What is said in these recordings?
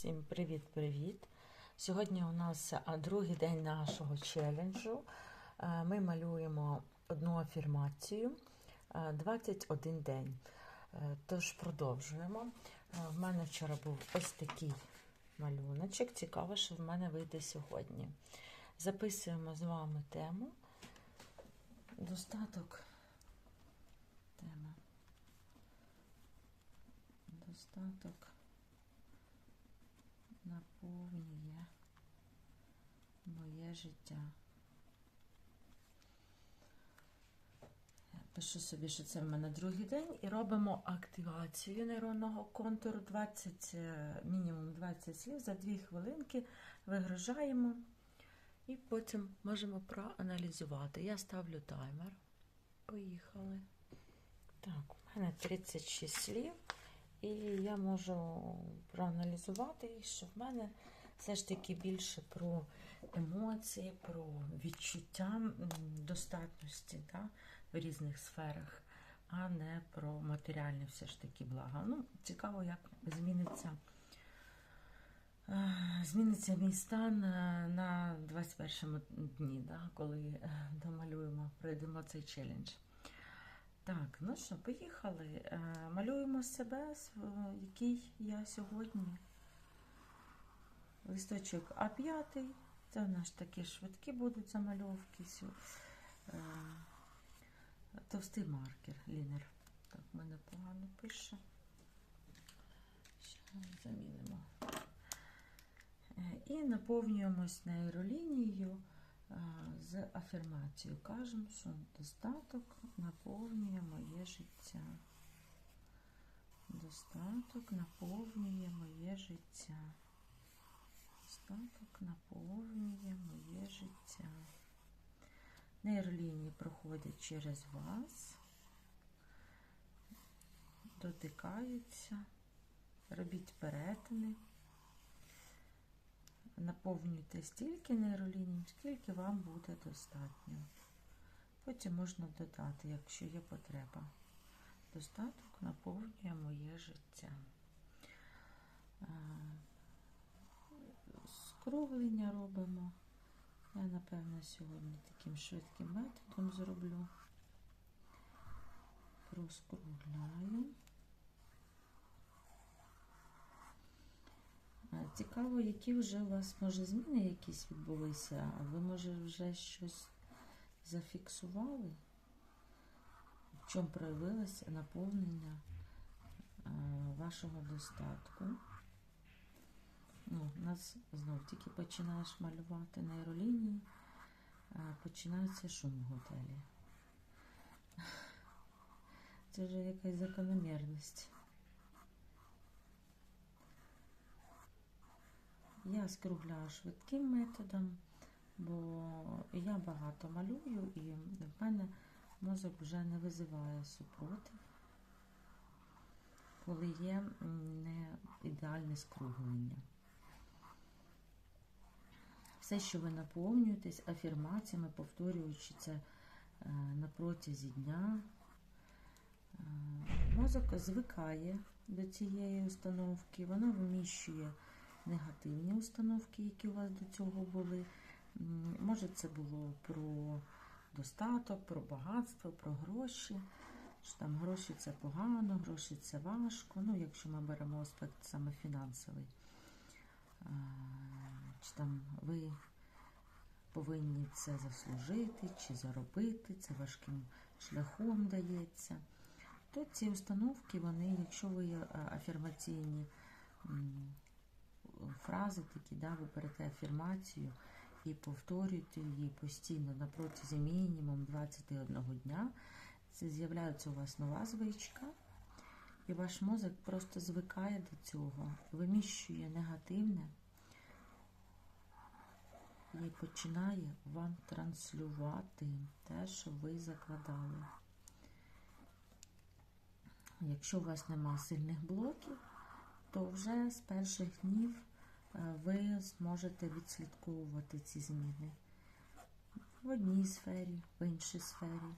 Всім привіт-привіт! Сьогодні у нас другий день нашого челенджу. Е, Ми малюємо одну афірмацію е, 21 день. Е, Тож продовжуємо. Е, В мене вчора був ось такий малюночок. Цікаво, що в мене вийде сьогодні. Записуємо з вами тему. Достаток. Тема. Достаток наповнює моє життя. Пишу собі, що це в мене другий день, і робимо активацію нейронного контуру 20, е, мінімум 20 слів за 2 хвилинки вигружаємо і потім можемо проаналізувати. Я ставлю таймер. Поїхали. Так, у мене 36 слів. І я можу проаналізувати що в мене все ж таки більше про емоції, про відчуття достатності да, в різних сферах, а не про матеріальні все ж таки блага. Ну, цікаво, як зміниться, е, зміниться мій стан е, на 21 дні, да, коли е, домалюємо, пройдемо цей челендж. Так, ну що, поїхали. Е, Малюємо себе, е, який я сьогодні. Листочок А5. Це у нас такі швидкі будуть замальовки. е, Товстий маркер, лінер. Так, в мене погано пише. Ще замінимо. І наповнюємось нейролінією з афірмацією. Кажемо, що достаток наповнює моє життя. Достаток наповнює моє життя. Достаток наповнює моє життя. Нейролінії проходять через вас, дотикаються, робіть перетини. Наповнюйте стільки нейроліній, скільки вам буде достатньо. Потім можна додати, якщо є потреба. Достаток наповнює моє життя. Скруглення робимо. Я, напевно, сьогодні таким швидким методом зроблю. Проскругляю. Цікаво, які вже у вас, може, зміни якісь відбулися, а ви, може, вже щось зафіксували? В чому проявилося наповнення вашого достатку? Ну, у нас знов тільки починаєш малювати нейролінії, починається шум в готелі. Це вже якась закономірність. Я скругляю швидким методом, бо я багато малюю і в мене мозок вже не визиває супротив, коли є не ідеальне скруглення. Все, що ви наповнюєтесь афірмаціями, повторюючи це е, на протязі дня, е, мозок звикає до цієї установки, вона вміщує негативні установки, які у вас до цього були. Може, це було про достаток, про багатство, про гроші. Що там гроші це погано, гроші це важко. Ну, якщо ми беремо аспект саме фінансовий. Чи там ви повинні це заслужити, чи заробити, це важким шляхом дається. То ці установки, вони, якщо ви є, афірмаційні фрази такі, да, ви берете афірмацію і повторюєте її постійно на протязі мінімум 21 дня. Це з'являється у вас нова звичка, і ваш мозок просто звикає до цього, виміщує негативне і починає вам транслювати те, що ви закладали. Якщо у вас нема сильних блоків, то вже з перших днів ви зможете відслідковувати ці зміни в одній сфері, в іншій сфері,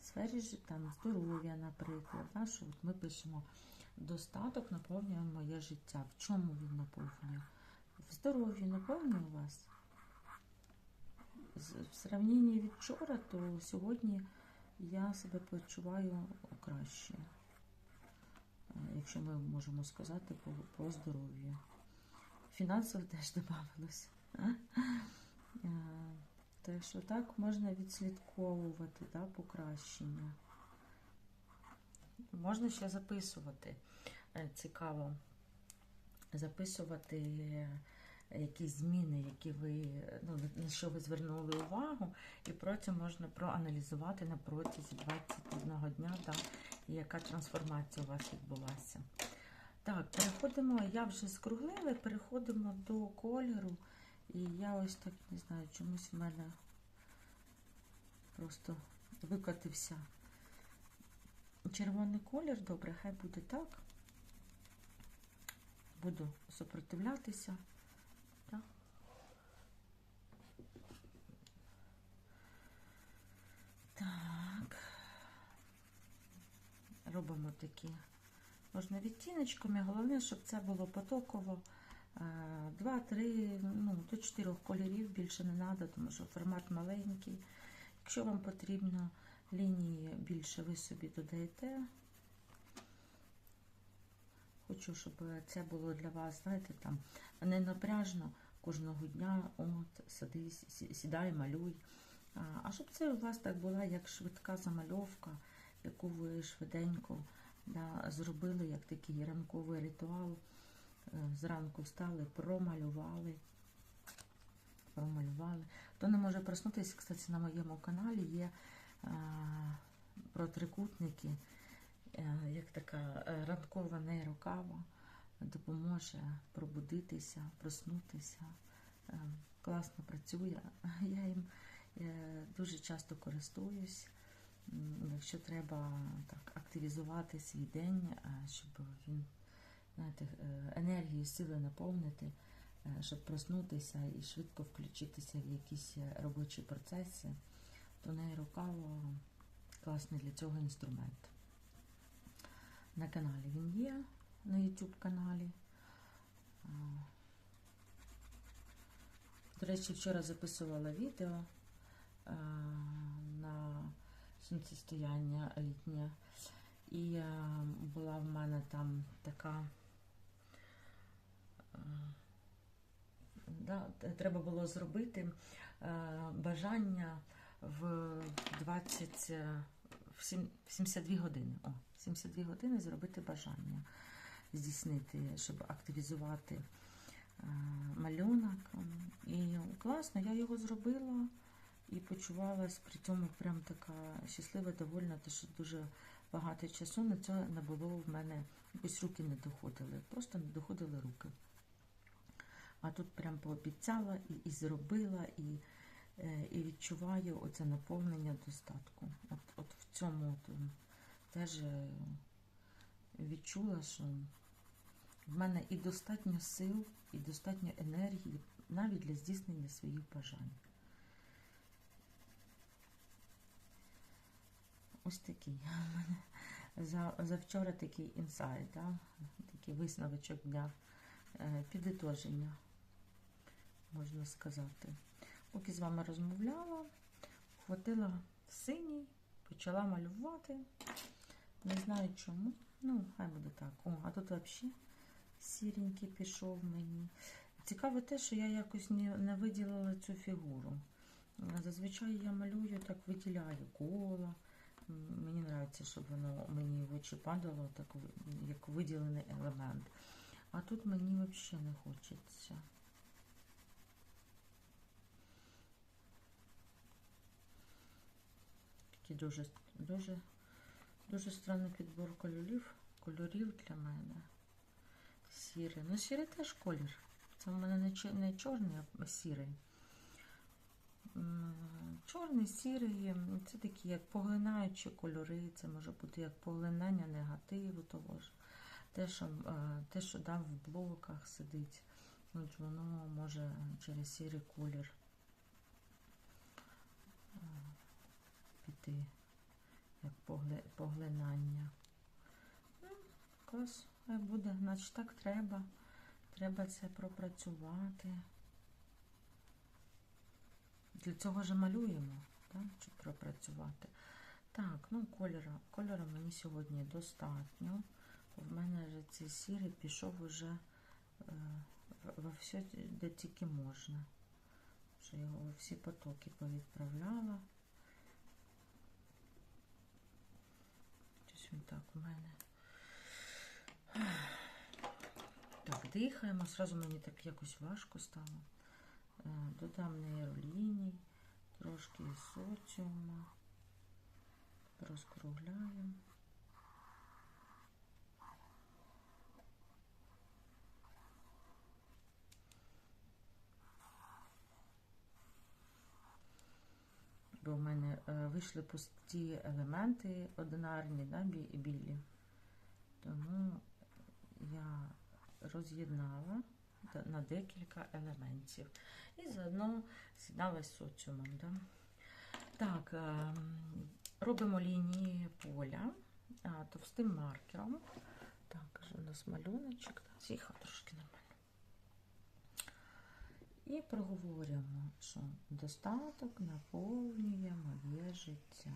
в сфері там здоров'я, наприклад. Да, що от ми пишемо достаток наповнює моє життя. В чому він наповнює? В здоров'ї наповнює вас. В сравненні від вчора, то сьогодні я себе почуваю краще. Е, Якщо ми можемо сказати по здоров'ю. Фінансово теж додавалося. Так що так можна відслідковувати да, покращення. Можна ще записувати. Е, Цікаво записувати е, якісь зміни, які ви, ну, на що ви звернули увагу, і потім можна проаналізувати на протязі 21 дня, да, яка трансформація у вас відбулася. Так, переходимо, я вже скруглила, переходимо до кольору. І я ось так не знаю, чомусь в мене просто викотився червоний колір. Добре, хай буде так. Буду супротивлятися. Так. Так. Робимо такі можна відтіночками. Головне, щоб це було потоково. Е, Два-три, ну, до чотирьох кольорів більше не треба, тому що формат маленький. Якщо вам потрібно лінії більше, ви собі додаєте. Хочу, щоб це було для вас, знаєте, там не напряжно кожного дня, от, сиди, сідай, малюй. А щоб це у вас так була як швидка замальовка, яку ви швиденько да, зробили, як такий ранковий ритуал. Е, Зранку встали, промалювали. Промалювали. Хто не може проснутися, кстати, на моєму каналі є е, про трикутники, е, як така ранкова нейрокава допоможе пробудитися, проснутися. Е, класно працює. Я їм е, дуже часто користуюсь. Якщо треба так активізувати свій день, е, щоб він знаєте, е, енергію, сили наповнити, е, щоб проснутися і швидко включитися в якісь робочі процеси, то нейрокава класний для цього інструмент. На каналі він є, на YouTube каналі. До речі, вчора записувала відео сонцестояння літнє. І е, була в мене там така. е, Да, треба було зробити е, бажання в 20, е, в сім- в 72 години. О, 72 години зробити бажання, здійснити, щоб активізувати малюнок. І класно, я його зробила і почувалась при цьому прям така щаслива, довольна, тому що дуже багато часу на це не було в мене, якось руки не доходили, просто не доходили руки. А тут прям пообіцяла і, і зробила, і, е, і відчуваю оце наповнення достатку. От, от в цьому от, теж е, відчула, що в мене і достатньо сил, і достатньо енергії навіть для здійснення своїх бажань. Ось такий за, за вчора такий інсайт, да? такий висновочок дня, е, підітоження, можна сказати. Поки з вами розмовляла, хватила синій, почала малювати. Не знаю чому. Ну, хай буде так. О, а тут взагалі сіренький пішов мені. Цікаво те, що я якось не, виділила цю фігуру. Зазвичай я малюю, так виділяю кола. Мені подобається, щоб воно мені в очі падало, так як виділений елемент. А тут мені взагалі не хочеться. Такий дуже, дуже, дуже странний підбор кольорів, кольорів для мене. Сірий. Ну, сірий теж колір. Це в мене не чорний, а сірий. Чорний, сірий, це такі як поглинаючі кольори, це може бути як поглинання негативу того ж. Те, що, е, те, що там в блоках сидить, от воно може через сірий колір е, піти, як поглинання. Ну, клас, буде, значить так треба. Треба це пропрацювати. Для цього ж малюємо, так, щоб пропрацювати. Так, ну кольора, кольора мені сьогодні достатньо. В мене вже цей сірий пішов уже е, во все, де тільки можна. Вже його всі потоки повідправляла. Щось він так у мене. Так, дихаємо. Сразу мені так якось важко стало. Додам нейроліній, трошки із. Розкругляємо. Бо в мене е, вийшли пусті елементи одинарні, да, бі- білі. Тому я роз'єднала на декілька елементів. І заодно з'єднала з соціумом. Да? Так, ем, робимо лінії поля товстим маркером. Так, у нас малюночок. Тихо, трошки нормально. І проговорюємо, що достаток наповнює моє життя.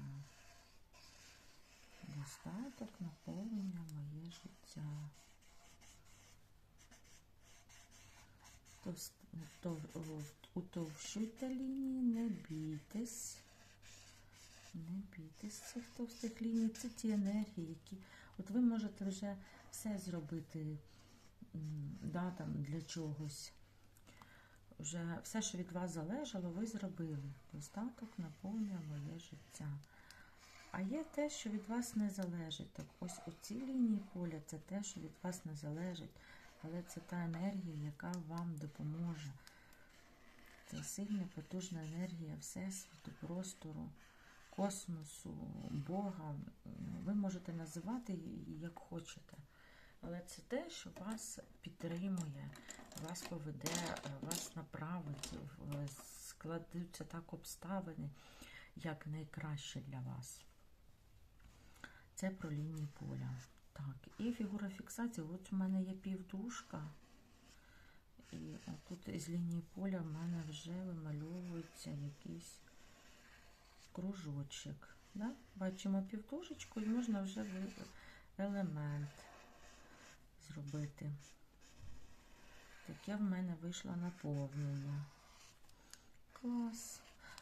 Достаток наповнює моє життя. Утовщуйте лінії, не бійтесь. Не бійтесь цих товстих ліній. Це ті енергії, які. От ви можете вже все зробити да, там, для чогось. Вже все, що від вас залежало, ви зробили. Достаток наповнює моє життя. А є те, що від вас не залежить. Так ось у цій лінії поля це те, що від вас не залежить, але це та енергія, яка вам допоможе. Це сильна, потужна енергія Всесвіту, простору, космосу, Бога. Ви можете називати її як хочете. Але це те, що вас підтримує, вас поведе, вас направить, складуться так обставини, як найкраще для вас. Це про лінії поля. Так, і фігура фіксації. От у мене є півдушка. І тут із лінії поля в мене вже вимальовується якийсь кружочок. Да? Бачимо півдушечку і можна вже елемент зробити. Таке в мене вийшло наповнення. Клас.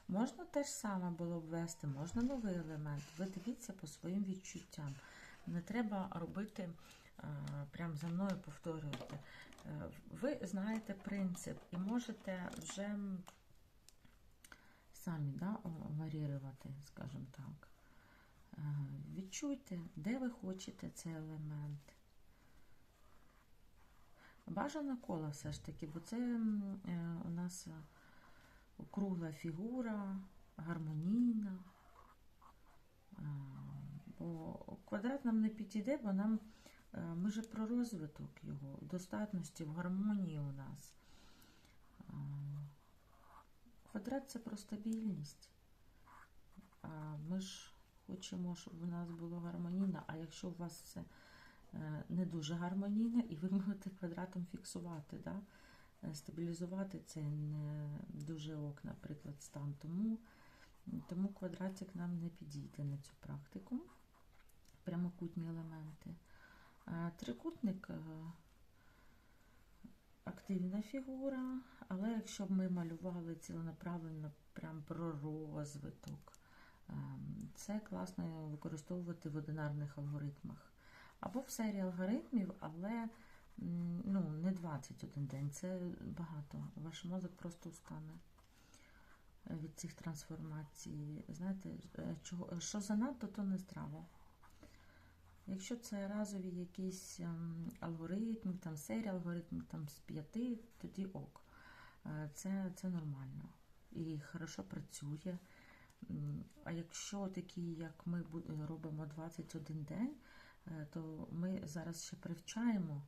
Можна те ж саме було ввести, можна новий елемент. Ви дивіться по своїм відчуттям. Не треба робити, е, прям за мною повторювати. Е, Ви знаєте принцип і можете вже самі да, варірувати, скажімо так. Е, Відчуйте, де ви хочете цей елемент. Бажана кола все ж таки, бо це у нас округла фігура, гармонійна. Бо квадрат нам не підійде, бо нам е, ми же про розвиток його, достатності, в гармонії у нас. Квадрат це про стабільність. А ми ж хочемо, щоб у нас було гармонійно, а якщо у вас все е, не дуже гармонійне, і ви можете квадратом фіксувати, да? е, стабілізувати це не дуже ок, наприклад, стан. Тому, тому квадратик нам не підійде на цю практику. Прямокутні елементи. Трикутник е, активна фігура, але якщо б ми малювали ціленаправленно прям про розвиток, ем, це класно використовувати в одинарних алгоритмах. Або в серії алгоритмів, але ну, не 21 день, це багато. Ваш мозок просто устане е, від цих трансформацій. Знаєте, е, що занадто, то не здраво. Якщо це разові якісь ем, алгоритми, там серія алгоритмів там, з п'яти, тоді ок. Е, Це, це нормально і хорошо працює. А якщо такі, як ми робимо 21 день, е, то ми зараз ще привчаємо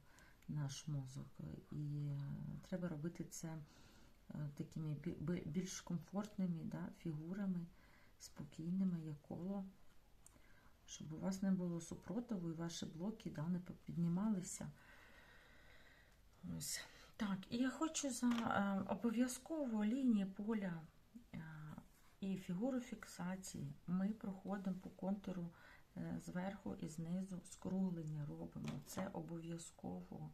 наш мозок, і е, треба робити це такими бі- бі- більш комфортними да, фігурами, спокійними, як коло, щоб у вас не було супротиву і ваші блоки да, не піднімалися. Ось. Так, і я хочу за е, обов'язково лінії поля е, і фігуру фіксації ми проходимо по контуру е, зверху і знизу, скруглення робимо. Це обов'язково.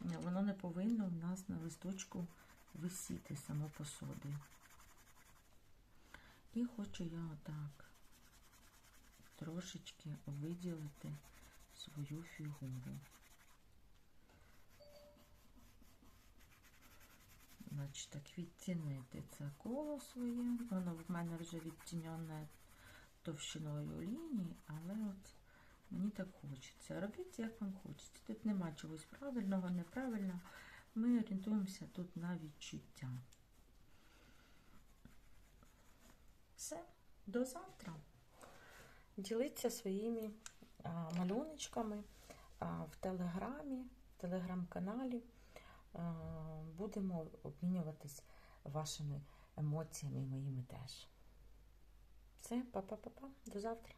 Воно не повинно в нас на листочку висіти само по собі. І хочу я отак трошечки виділити свою фігуру. Значить, так, відтінити це коло своє. Воно в мене вже відтінене товщиною лінії, але от мені так хочеться. Робіть, як вам хочеться. Тут нема чогось правильного, неправильного. Ми орієнтуємося тут на відчуття. Все, до завтра. Діліться своїми малюночками в телеграмі, в телеграм-каналі. Будемо обмінюватись вашими емоціями, моїми теж. Все, па-па-па-па, до завтра.